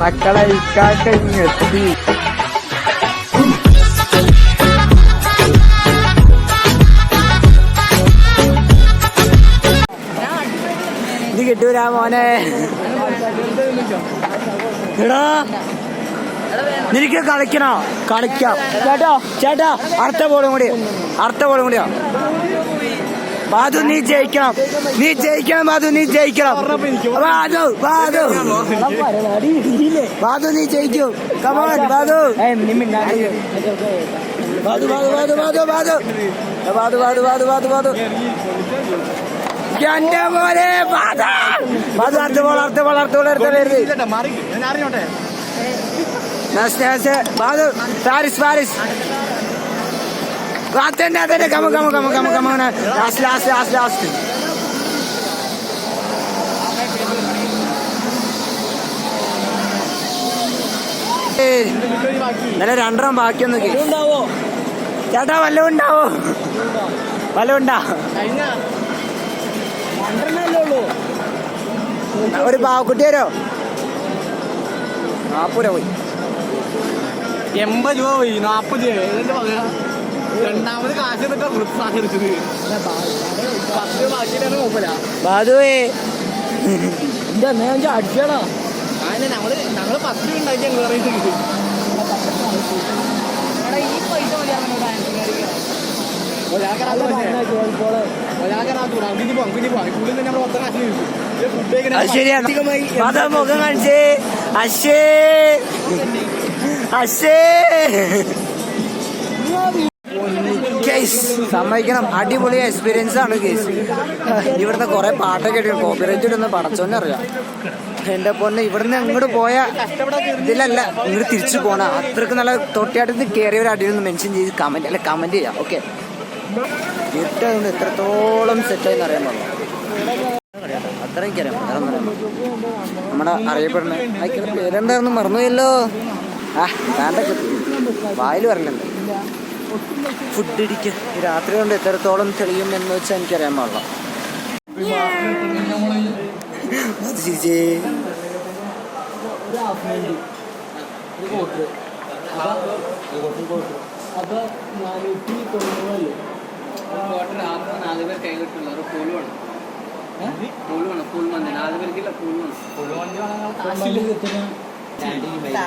മക്കളെ ഇക്കാക്ക ഇങ്ങെത്തി ഇത് കിട്ടൂരാ മോനെ. എടാ. നിനക്ക് കളിക്കണോ? കളിക്കാം. ചേട്ടാ ചേട്ടാ അടുത്ത ബോളും കൂടി. അടുത്ത ബോളും കൂടിയോ. ബാദു നീ ജയിക്കണം. നീ ജയിക്കണം ബാധു നീ ജയിക്കണം. ബാധു ബാധു. ബാധു നീ ജയിക്കൂ. Come on Badhu. Badu Badhu Badhu Badhu Badhu Badhu Badhu Badhu Badhu എന്റെ പോലെ ബാദു ബാദു അടുത്ത വളർത്ത് വളർത്ത് ബോൾ അടുത്ത ബോൾ അടുത്ത വരുന്നത് Nasi nasi, রাতে না দেনে কামো কামো നല്ല രണ്ടെണ്ണം ബാക്കിയൊന്ന് ചേട്ടാ വല്ലതും ഉണ്ടാവോ? വല്ലതും ഒരു പാവക്കുട്ടി വരോ? നാപ്പൂര പോയി. എൺപത് രൂപ പോയി നാപ്പത് രണ്ടാമത് കാശ് എന്നിട്ട് പ്രോത്സാഹിച്ചത് പത്ത് രൂപ ബാക്കിയിട്ടാണ് മൂപ്പല ബാധുവേ അടിച്ചടാ. അങ്ങനെ ഞങ്ങൾ ഞങ്ങൾ പത്ത് രൂപ ഉണ്ടാക്കി ഞങ്ങൾ പറയുന്നത് അത് ശരിയാണ് അത് മുഖം കാണിച്ചേ? അശേ അശേ കേസ് സമ്മതിക്കണം. അടിപൊളി എക്സ്പീരിയൻസ് ആണ് ഗൈസ് ഇവിടുത്തെ കുറെ പാട്ടൊക്കെ ഇട്ട് കോപ്പിറൈറ്റ് ഇടുന്ന പടച്ചോന്നെ അറിയാം. എന്റെ പൊന്നെ ഇവിടുന്ന് ഇങ്ങോട്ട് പോയ ഇതിലല്ല ഇങ്ങോട്ട് തിരിച്ചു പോണ. അത്രയ്ക്ക് നല്ല തൊട്ടിയാട്ടത്തിൽ കയറിയ ഒരു അടിയിൽ നിന്ന് മെൻഷൻ ചെയ്ത് കമന്റ് അല്ല കമന്റ് ചെയ്യാം. ഓക്കെ ഇരുട്ടായതുകൊണ്ട് എത്രത്തോളം സെറ്റായെന്ന് അറിയാൻ പറഞ്ഞു അത്ര എനിക്കറിയാം നമ്മുടെ അറിയപ്പെടുന്ന പേരെന്താ? പേരെന്തായിരുന്നു മറന്നുപോയല്ലോ. ആ വേണ്ട. വായിൽ വരണ്ടല്ലോ ഫുഡ് ഇടിക്കുക രാത്രി കൊണ്ട് എത്രത്തോളം തെളിയും എന്ന് വെച്ചാൽ എനിക്കറിയാൻ പാടില്ല. നാല് പേർക്കില്ല